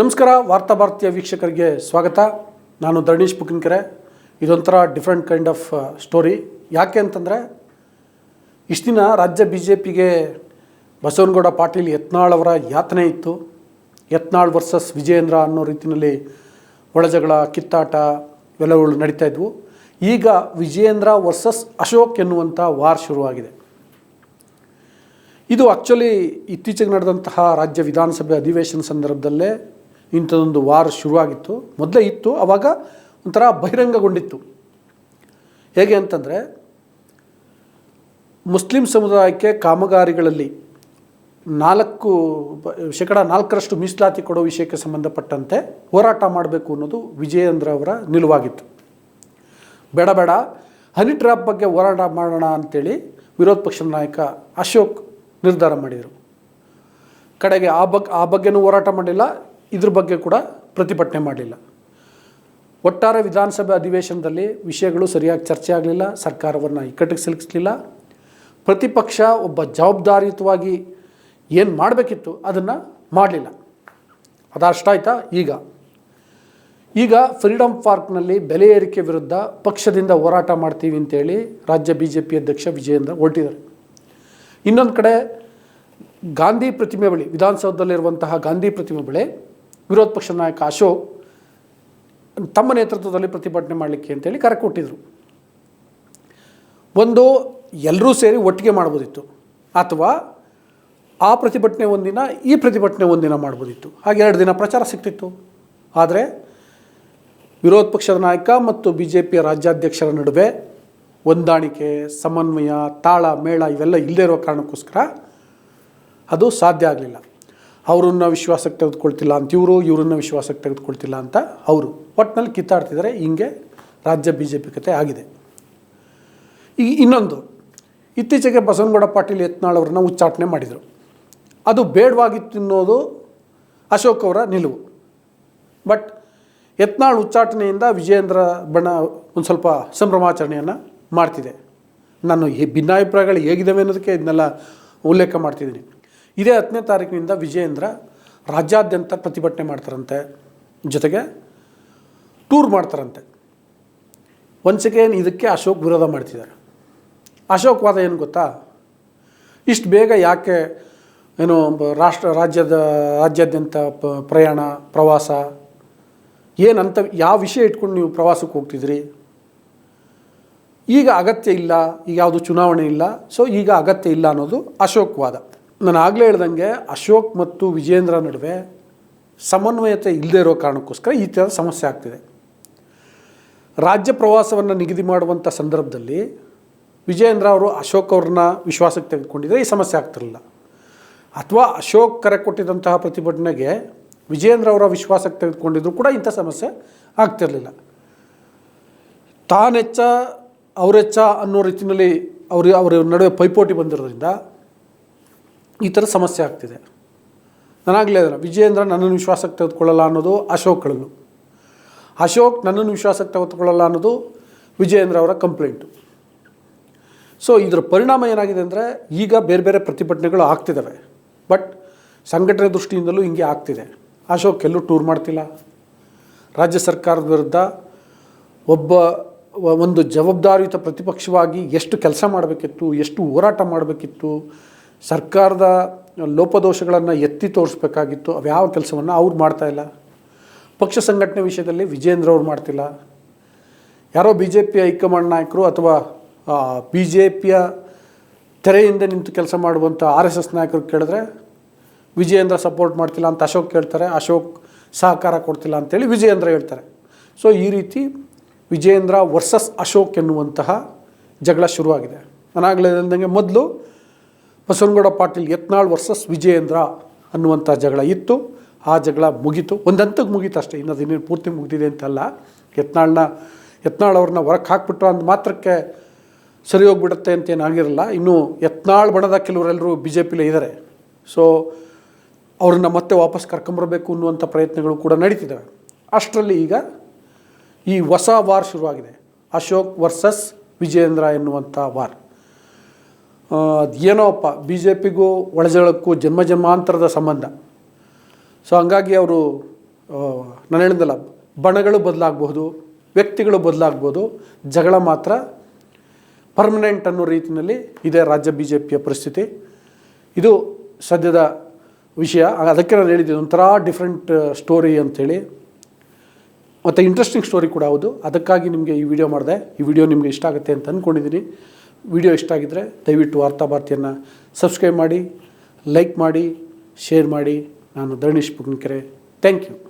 ನಮಸ್ಕಾರ, ವಾರ್ತಾ ಭಾರತೀಯ ವೀಕ್ಷಕರಿಗೆ ಸ್ವಾಗತ. ನಾನು ಧರಣೀಶ್ ಬುಕಿನ್ಕೆರೆ ಇದೊಂಥರ ಡಿಫ್ರೆಂಟ್ ಕೈಂಡ್ ಆಫ್ ಸ್ಟೋರಿ ಯಾಕೆ ಅಂತಂದರೆ, ಇಷ್ಟು ದಿನ ರಾಜ್ಯ ಬಿ ಜೆ ಪಿಗೆ ಬಸವನಗೌಡ ಪಾಟೀಲ್ ಯತ್ನಾಳ್ ಅವರ ಯಾತನೆ ಇತ್ತು. ಯತ್ನಾಳ್ ವರ್ಸಸ್ ವಿಜಯೇಂದ್ರ ಅನ್ನೋ ರೀತಿಯಲ್ಲಿ ಒಳಜಗಳ ಕಿತ್ತಾಟ ಇವೆಲ್ಲಗಳು ನಡೀತಾ ಇದ್ವು. ಈಗ ವಿಜಯೇಂದ್ರ ವರ್ಸಸ್ ಅಶೋಕ್ ಎನ್ನುವಂಥ ವಾರ್ ಶುರುವಾಗಿದೆ. ಇದು ಆ್ಯಕ್ಚುಲಿ ಇತ್ತೀಚೆಗೆ ನಡೆದಂತಹ ರಾಜ್ಯ ವಿಧಾನಸಭೆ ಅಧಿವೇಶನ ಸಂದರ್ಭದಲ್ಲೇ ಇಂಥದ್ದೊಂದು ವಾರ ಶುರುವಾಗಿತ್ತು. ಮೊದಲೇ ಇತ್ತು ಆವಾಗ ಒಂಥರ ಬಹಿರಂಗಗೊಂಡಿತ್ತು. ಹೇಗೆ ಅಂತಂದರೆ, ಮುಸ್ಲಿಂ ಸಮುದಾಯಕ್ಕೆ ಕಾಮಗಾರಿಗಳಲ್ಲಿ ನಾಲ್ಕು ಶೇಕಡ ನಾಲ್ಕರಷ್ಟು ಮೀಸಲಾತಿ ಕೊಡೋ ವಿಷಯಕ್ಕೆ ಸಂಬಂಧಪಟ್ಟಂತೆ ಹೋರಾಟ ಮಾಡಬೇಕು ಅನ್ನೋದು ವಿಜಯೇಂದ್ರ ಅವರ ನಿಲುವಾಗಿತ್ತು. ಬೇಡ ಬೇಡ, ಹನಿ ಟ್ರ್ಯಾಪ್ ಬಗ್ಗೆ ಹೋರಾಟ ಮಾಡೋಣ ಅಂತೇಳಿ ವಿರೋಧ ಪಕ್ಷದ ನಾಯಕ ಅಶೋಕ್ ನಿರ್ಧಾರ ಮಾಡಿದರು. ಕಡೆಗೆ ಆ ಬಗ್ಗೆ ಆ ಬಗ್ಗೆನೂ ಹೋರಾಟ ಮಾಡಲಿಲ್ಲ ಇದ್ರ ಬಗ್ಗೆ ಕೂಡ ಪ್ರತಿಭಟನೆ ಮಾಡಲಿಲ್ಲ. ಒಟ್ಟಾರೆ ವಿಧಾನಸಭೆ ಅಧಿವೇಶನದಲ್ಲಿ ವಿಷಯಗಳು ಸರಿಯಾಗಿ ಚರ್ಚೆ ಆಗಲಿಲ್ಲ, ಸರ್ಕಾರವನ್ನು ಇಕ್ಕಟ್ಟಿಗೆ ಸಿಲುಕಿಸಲಿಲ್ಲ. ಪ್ರತಿಪಕ್ಷ ಒಬ್ಬ ಜವಾಬ್ದಾರಿಯುತವಾಗಿ ಏನು ಮಾಡಬೇಕಿತ್ತು ಅದನ್ನು ಮಾಡಲಿಲ್ಲ. ಅದಷ್ಟಾಯ್ತಾ? ಈಗ. ಈಗ ಫ್ರೀಡಮ್ ಪಾರ್ಕ್ನಲ್ಲಿ ಬೆಲೆ ಏರಿಕೆ ವಿರುದ್ಧ ಪಕ್ಷದಿಂದ ಹೋರಾಟ ಮಾಡ್ತೀವಿ ಅಂತೇಳಿ ರಾಜ್ಯ ಬಿ ಜೆ ಪಿ ಅಧ್ಯಕ್ಷ ವಿಜಯೇಂದ್ರ ಹೊರಟಿದ್ದಾರೆ. ಇನ್ನೊಂದು ಕಡೆ ಗಾಂಧಿ ಪ್ರತಿಮೆ ಬಳಿ, ವಿಧಾನಸೌಧದಲ್ಲಿರುವಂತಹ ಗಾಂಧಿ ಪ್ರತಿಮೆ ಬಳಿ ವಿರೋಧ ಪಕ್ಷದ ನಾಯಕ ಅಶೋಕ್ ತಮ್ಮ ನೇತೃತ್ವದಲ್ಲಿ ಪ್ರತಿಭಟನೆ ಮಾಡಲಿಕ್ಕೆ ಅಂತೇಳಿ ಕರೆ ಕೊಟ್ಟಿದ್ದರು ಒಂದು ಎಲ್ಲರೂ ಸೇರಿ ಒಟ್ಟಿಗೆ ಮಾಡ್ಬೋದಿತ್ತು ಅಥವಾ ಆ ಪ್ರತಿಭಟನೆ ಒಂದಿನ, ಈ ಪ್ರತಿಭಟನೆ ಒಂದಿನ ಮಾಡ್ಬೋದಿತ್ತು. ಹಾಗೆ ಎರಡು ದಿನ ಪ್ರಚಾರ ಸಿಗ್ತಿತ್ತು. ಆದರೆ ವಿರೋಧ ಪಕ್ಷದ ನಾಯಕ ಮತ್ತು ಬಿ ಜೆ ಪಿಯ ರಾಜ್ಯಾಧ್ಯಕ್ಷರ ನಡುವೆ ಹೊಂದಾಣಿಕೆ, ಸಮನ್ವಯ, ತಾಳ, ಮೇಳ ಇವೆಲ್ಲ ಇಲ್ಲದೇ ಇರೋ ಕಾರಣಕ್ಕೋಸ್ಕರ ಅದು ಸಾಧ್ಯ ಆಗಲಿಲ್ಲ. ಅವರನ್ನು ವಿಶ್ವಾಸಕ್ಕೆ ತೆಗೆದುಕೊಳ್ತಿಲ್ಲ ಅಂತ ಇವರು, ಇವರನ್ನ ವಿಶ್ವಾಸಕ್ಕೆ ತೆಗೆದುಕೊಳ್ತಿಲ್ಲ ಅಂತ ಅವರು. ಒಟ್ಟಿನಲ್ಲಿ ಕಿತ್ತಾಡ್ತಿದ್ದಾರೆ, ಹಿಂಗೆ ರಾಜ್ಯ ಬಿ ಜೆ ಪಿ ಕತೆ ಆಗಿದೆ. ಈ ಇನ್ನೊಂದು, ಇತ್ತೀಚೆಗೆ ಬಸವನಗೌಡ ಪಾಟೀಲ್ ಯತ್ನಾಳ್ ಅವ್ರನ್ನ ಉಚ್ಚಾಟನೆ ಮಾಡಿದರು. ಅದು ಬೇಡವಾಗಿತ್ತು ಅನ್ನೋದು ಅಶೋಕ್ ಅವರ ನಿಲುವು. ಬಟ್ ಯತ್ನಾಳ್ ಉಚ್ಚಾಟನೆಯಿಂದ ವಿಜಯೇಂದ್ರ ಬಣ್ಣ ಒಂದು ಸ್ವಲ್ಪ ಸಂಭ್ರಮಾಚರಣೆಯನ್ನು ಮಾಡ್ತಿದೆ. ನಾನು ಈ ಭಿನ್ನಾಭಿಪ್ರಾಯಗಳು ಹೇಗಿದ್ದಾವೆ ಅನ್ನೋದಕ್ಕೆ ಇದನ್ನೆಲ್ಲ ಉಲ್ಲೇಖ ಮಾಡ್ತಿದ್ದೀನಿ. ಇದೇ ಹತ್ತನೇ ತಾರೀಕಿನಿಂದ ವಿಜಯೇಂದ್ರ ರಾಜ್ಯಾದ್ಯಂತ ಪ್ರತಿಭಟನೆ ಮಾಡ್ತಾರಂತೆ. ಜೊತೆಗೆ ಟೂರ್ ಮಾಡ್ತಾರಂತೆ. ಒನ್ಸ್ ಅಗೇನ್ ಇದಕ್ಕೆ ಅಶೋಕ್ ವಿರೋಧ ಮಾಡ್ತಿದ್ದಾರೆ. ಅಶೋಕ್ ವಾದ ಏನು ಗೊತ್ತಾ? ಇಷ್ಟು ಬೇಗ ಯಾಕೆ ಏನು ರಾಷ್ಟ್ರ ರಾಜ್ಯದ ರಾಜ್ಯಾದ್ಯಂತ ಪ್ರಯಾಣ, ಪ್ರವಾಸ, ಏನಂತ ಯಾವ ವಿಷಯ ಇಟ್ಕೊಂಡು ನೀವು ಪ್ರವಾಸಕ್ಕೆ ಹೋಗ್ತಿದ್ರಿ? ಈಗ ಅಗತ್ಯ ಇಲ್ಲ, ಈಗ ಯಾವುದು ಚುನಾವಣೆ ಇಲ್ಲ ಸೊ ಈಗ ಅಗತ್ಯ ಇಲ್ಲ ಅನ್ನೋದು ಅಶೋಕ್ ವಾದ. ನಾನು ಆಗಲೇ ಹೇಳ್ದಂಗೆ ಅಶೋಕ್ ಮತ್ತು ವಿಜೇಂದ್ರ ನಡುವೆ ಸಮನ್ವಯತೆ ಇಲ್ಲದೇ ಇರೋ ಕಾರಣಕ್ಕೋಸ್ಕರ ಈ ಥರ ಸಮಸ್ಯೆ ಆಗ್ತಿದೆ. ರಾಜ್ಯ ಪ್ರವಾಸವನ್ನು ನಿಗದಿ ಮಾಡುವಂಥ ಸಂದರ್ಭದಲ್ಲಿ ವಿಜಯೇಂದ್ರ ಅವರು ಅಶೋಕ್ ಅವ್ರನ್ನ ವಿಶ್ವಾಸಕ್ಕೆ ತೆಗೆದುಕೊಂಡಿದ್ರೆ ಈ ಸಮಸ್ಯೆ ಆಗ್ತಿರಲಿಲ್ಲ. ಅಥವಾ ಅಶೋಕ್ ಕರೆ ಕೊಟ್ಟಿದ್ದಂತಹ ಪ್ರತಿಭಟನೆಗೆ ವಿಜಯೇಂದ್ರ ಅವರ ವಿಶ್ವಾಸಕ್ಕೆ ತೆಗೆದುಕೊಂಡಿದ್ರು ಕೂಡ ಇಂಥ ಸಮಸ್ಯೆ ಆಗ್ತಿರಲಿಲ್ಲ. ತಾನೆಚ್ಚ, ಅವರೆಚ್ಚ ಅನ್ನೋ ರೀತಿಯಲ್ಲಿ ಅವರು, ಅವರ ನಡುವೆ ಪೈಪೋಟಿ ಬಂದಿರೋದ್ರಿಂದ ಈ ಥರ ಸಮಸ್ಯೆ ಆಗ್ತಿದೆ. ನಾನಾಗಲೇ ಅದರ ವಿಜಯೇಂದ್ರ ನನ್ನನ್ನು ವಿಶ್ವಾಸಕ್ಕೆ ತೆಗೆದುಕೊಳ್ಳಲ್ಲ ಅನ್ನೋದು ಅಶೋಕ್ಗಳನ್ನು ಅಶೋಕ್ ನನ್ನನ್ನು ವಿಶ್ವಾಸಕ್ಕೆ ತೆಗೆದುಕೊಳ್ಳಲ್ಲ ಅನ್ನೋದು ವಿಜಯೇಂದ್ರ ಅವರ ಕಂಪ್ಲೇಂಟು. ಸೊ ಇದರ ಪರಿಣಾಮ ಏನಾಗಿದೆ ಅಂದರೆ, ಈಗ ಬೇರೆ ಬೇರೆ ಪ್ರತಿಭಟನೆಗಳು ಆಗ್ತಿದ್ದಾವೆ ಬಟ್ ಸಂಘಟನೆ ದೃಷ್ಟಿಯಿಂದಲೂ ಹಿಂಗೆ ಆಗ್ತಿದೆ. ಅಶೋಕ್ ಎಲ್ಲೂ ಟೂರ್ ಮಾಡ್ತಿಲ್ಲ. ರಾಜ್ಯ ಸರ್ಕಾರದ ವಿರುದ್ಧ ಒಬ್ಬ, ಒಂದು ಜವಾಬ್ದಾರಿಯುತ ಪ್ರತಿಪಕ್ಷವಾಗಿ ಎಷ್ಟು ಕೆಲಸ ಮಾಡಬೇಕಿತ್ತು, ಎಷ್ಟು ಹೋರಾಟ ಮಾಡಬೇಕಿತ್ತು ಸರ್ಕಾರದ ಲೋಪದೋಷಗಳನ್ನು ಎತ್ತಿ ತೋರಿಸ್ಬೇಕಾಗಿತ್ತು. ಅವ್ಯಾವ ಕೆಲಸವನ್ನು ಅವ್ರು ಮಾಡ್ತಾಯಿಲ್ಲ ಪಕ್ಷ ಸಂಘಟನೆ ವಿಷಯದಲ್ಲಿ ವಿಜೇಂದ್ರ ಅವ್ರು ಮಾಡ್ತಿಲ್ಲ. ಯಾರೋ ಬಿ ಜೆ ಪಿ ಹೈಕಮಾಂಡ್ ನಾಯಕರು ಅಥವಾ ಬಿ ಜೆ ಪಿಯ ತೆರೆಯಿಂದ ನಿಂತು ಕೆಲಸ ಮಾಡುವಂಥ ಆರ್ ಎಸ್ ಎಸ್ ನಾಯಕರು ಕೇಳಿದ್ರೆ ವಿಜಯೇಂದ್ರ ಸಪೋರ್ಟ್ ಮಾಡ್ತಿಲ್ಲ ಅಂತ ಅಶೋಕ್ ಕೇಳ್ತಾರೆ. ಅಶೋಕ್ ಸಹಕಾರ ಕೊಡ್ತಿಲ್ಲ ಅಂತೇಳಿ ವಿಜಯೇಂದ್ರ ಹೇಳ್ತಾರೆ. ಸೊ, ಈ ರೀತಿ ವಿಜಯೇಂದ್ರ ವರ್ಸಸ್ ಅಶೋಕ್ ಎನ್ನುವಂತಹ ಜಗಳ ಶುರುವಾಗಿದೆ. ನಾನಾಗಲೇ ಮೊದಲು ಬಸವನಗೌಡ ಪಾಟೀಲ್ ಯತ್ನಾಳ್ ವರ್ಸಸ್ ವಿಜಯೇಂದ್ರ ಅನ್ನುವಂಥ ಜಗಳ ಇತ್ತು. ಆ ಜಗಳ ಮುಗೀತು. ಒಂದು ಹಂತಕ್ಕೆ ಮುಗೀತು ಅಷ್ಟೇ. ಇನ್ನೊಂದು ಇನ್ನೇನು ಪೂರ್ತಿ ಮುಗಿದಿದೆ ಅಂತಲ್ಲ. ಯತ್ನಾಳ್ನ, ಯತ್ನಾಳ್ ಅವ್ರನ್ನ ಹೊರಗೆ ಹಾಕ್ಬಿಟ್ರು ಅಂದ ಮಾತ್ರಕ್ಕೆ ಸರಿ ಹೋಗ್ಬಿಡುತ್ತೆ ಅಂತ ಏನಾಗಿರಲ್ಲ ಇನ್ನು ಯತ್ನಾಳ್ ಬಣದ ಕೆಲವರೆಲ್ಲರೂ ಬಿ ಜೆ ಪಿಲೇ ಇದ್ದಾರೆ ಸೊ ಅವ್ರನ್ನ ಮತ್ತೆ ವಾಪಸ್ ಕರ್ಕೊಂಬರಬೇಕು ಅನ್ನುವಂಥ ಪ್ರಯತ್ನಗಳು ಕೂಡ ನಡೀತಿದ್ದಾವೆ ಅಷ್ಟರಲ್ಲಿ ಈಗ ಈ ಹೊಸ ವಾರ್ ಶುರುವಾಗಿದೆ. ಅಶೋಕ್ ವರ್ಸಸ್ ವಿಜಯೇಂದ್ರ ಎನ್ನುವಂಥ ವಾರ್. ಅದೇನೋಪ್ಪ ಬಿ ಜೆ ಪಿಗೂ ಒಳಜಳಕ್ಕೂ ಜನ್ಮ ಜನ್ಮಾಂತರದ ಸಂಬಂಧ. ಸೊ ಹಂಗಾಗಿ ಅವರು ನಾನು ಹೇಳಿದಲ್ಲ ಬಣಗಳು ಬದಲಾಗಬಹುದು, ವ್ಯಕ್ತಿಗಳು ಬದಲಾಗ್ಬೋದು ಜಗಳ ಮಾತ್ರ ಪರ್ಮನೆಂಟ್ ಅನ್ನೋ ರೀತಿಯಲ್ಲಿ ಇದೆ ರಾಜ್ಯ ಬಿ ಜೆ ಪಿಯ ಪರಿಸ್ಥಿತಿ. ಇದು ಸದ್ಯದ ವಿಷಯ. ಅದಕ್ಕೆ ನಾನು ಹೇಳಿದ್ದೆ ಒಂಥರ ಡಿಫ್ರೆಂಟ್ ಸ್ಟೋರಿ ಅಂಥೇಳಿ. ಮತ್ತು ಇಂಟ್ರೆಸ್ಟಿಂಗ್ ಸ್ಟೋರಿ ಕೂಡ ಹೌದು. ಅದಕ್ಕಾಗಿ ನಿಮಗೆ ಈ ವಿಡಿಯೋ ಮಾಡಿದೆ. ಈ ವಿಡಿಯೋ ನಿಮಗೆ ಇಷ್ಟ ಆಗುತ್ತೆ ಅಂತ ಅಂದ್ಕೊಂಡಿದ್ದೀನಿ ವಿಡಿಯೋ ಇಷ್ಟ ಆಗಿದ್ದರೆ ದಯವಿಟ್ಟು ವಾರ್ತಾಭಾರತಿಯನ್ನು ಸಬ್ಸ್ಕ್ರೈಬ್ ಮಾಡಿ, ಲೈಕ್ ಮಾಡಿ, ಶೇರ್ ಮಾಡಿ. ನಾನು ಧರಣೇಶ್ ಪುಗ್ನಕೆರೆ. Thank you.